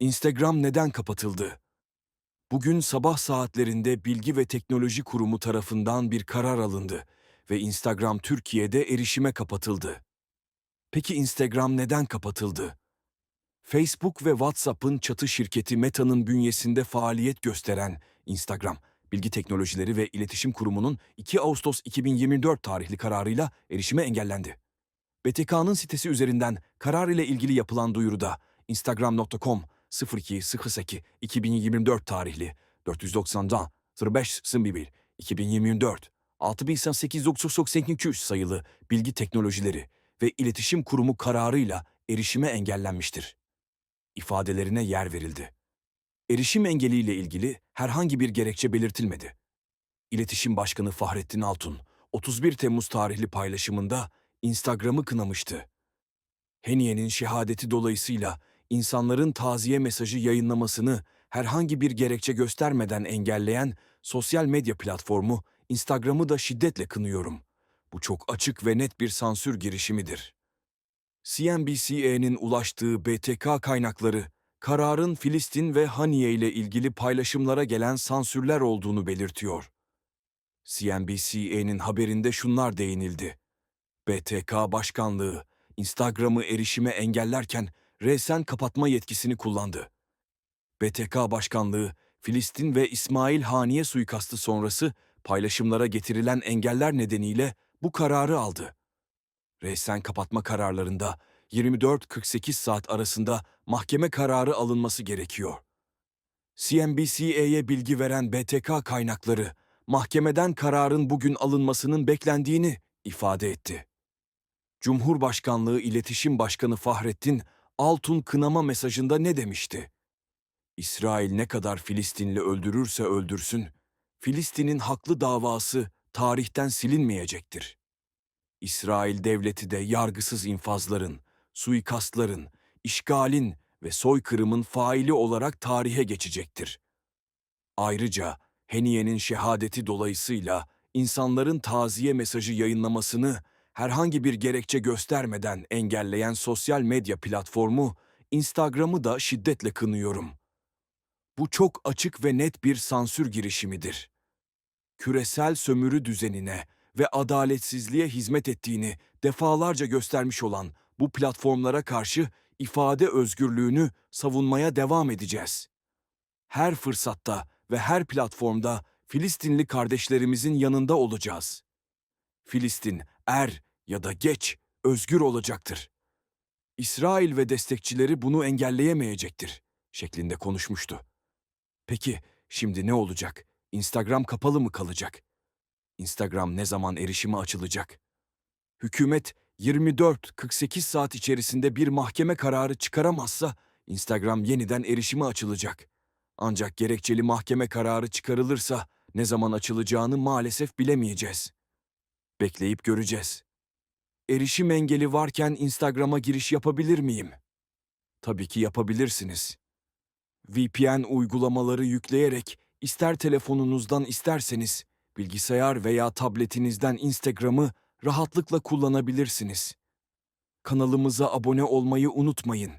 Instagram neden kapatıldı? Bugün sabah saatlerinde Bilgi ve Teknoloji Kurumu tarafından bir karar alındı ve Instagram Türkiye'de erişime kapatıldı. Peki Instagram neden kapatıldı? Facebook ve WhatsApp'ın çatı şirketi Meta'nın bünyesinde faaliyet gösteren Instagram, Bilgi Teknolojileri ve İletişim Kurumu'nun 2 Ağustos 2024 tarihli kararıyla erişime engellendi. BTK'nın sitesi üzerinden karar ile ilgili yapılan duyuruda instagram.com 02.08 2024 tarihli 490'dan 05 01 2024 6882 sayılı Bilgi Teknolojileri ve İletişim Kurumu kararıyla erişime engellenmiştir. İfadelerine yer verildi. Erişim engeliyle ilgili herhangi bir gerekçe belirtilmedi. İletişim Başkanı Fahrettin Altun, 31 Temmuz tarihli paylaşımında Instagram'ı kınamıştı. Heniye'nin şehadeti dolayısıyla insanların taziye mesajı yayınlamasını herhangi bir gerekçe göstermeden engelleyen sosyal medya platformu Instagram'ı da şiddetle kınıyorum. Bu çok açık ve net bir sansür girişimidir. CNBC'nin ulaştığı BTK kaynakları, kararın Filistin ve Haniye ile ilgili paylaşımlara gelen sansürler olduğunu belirtiyor. CNBC'nin haberinde şunlar değinildi. BTK Başkanlığı, Instagram'ı erişime engellerken resen kapatma yetkisini kullandı. BTK Başkanlığı, Filistin ve İsmail Haniye suikastı sonrası paylaşımlara getirilen engeller nedeniyle bu kararı aldı. Resen kapatma kararlarında 24-48 saat arasında mahkeme kararı alınması gerekiyor. CNBC'ye bilgi veren BTK kaynakları, mahkemeden kararın bugün alınmasının beklendiğini ifade etti. Cumhurbaşkanlığı İletişim Başkanı Fahrettin Altun kınama mesajında ne demişti? İsrail ne kadar Filistinli öldürürse öldürsün, Filistin'in haklı davası tarihten silinmeyecektir. İsrail devleti de yargısız infazların, suikastların, işgalin ve soykırımın faili olarak tarihe geçecektir. Ayrıca Heniye'nin şehadeti dolayısıyla insanların taziye mesajı yayınlamasını herhangi bir gerekçe göstermeden engelleyen sosyal medya platformu Instagram'ı da şiddetle kınıyorum. Bu çok açık ve net bir sansür girişimidir. Küresel sömürü düzenine ve adaletsizliğe hizmet ettiğini defalarca göstermiş olan bu platformlara karşı ifade özgürlüğünü savunmaya devam edeceğiz. Her fırsatta ve her platformda Filistinli kardeşlerimizin yanında olacağız. Filistin er ya da geç özgür olacaktır. İsrail ve destekçileri bunu engelleyemeyecektir şeklinde konuşmuştu. Peki şimdi ne olacak? Instagram kapalı mı kalacak? Instagram ne zaman erişime açılacak? Hükümet 24-48 saat içerisinde bir mahkeme kararı çıkaramazsa Instagram yeniden erişime açılacak. Ancak gerekçeli mahkeme kararı çıkarılırsa ne zaman açılacağını maalesef bilemeyeceğiz. Bekleyip göreceğiz. Erişim engeli varken Instagram'a giriş yapabilir miyim? Tabii ki yapabilirsiniz. VPN uygulamaları yükleyerek ister telefonunuzdan isterseniz bilgisayar veya tabletinizden Instagram'ı rahatlıkla kullanabilirsiniz. Kanalımıza abone olmayı unutmayın.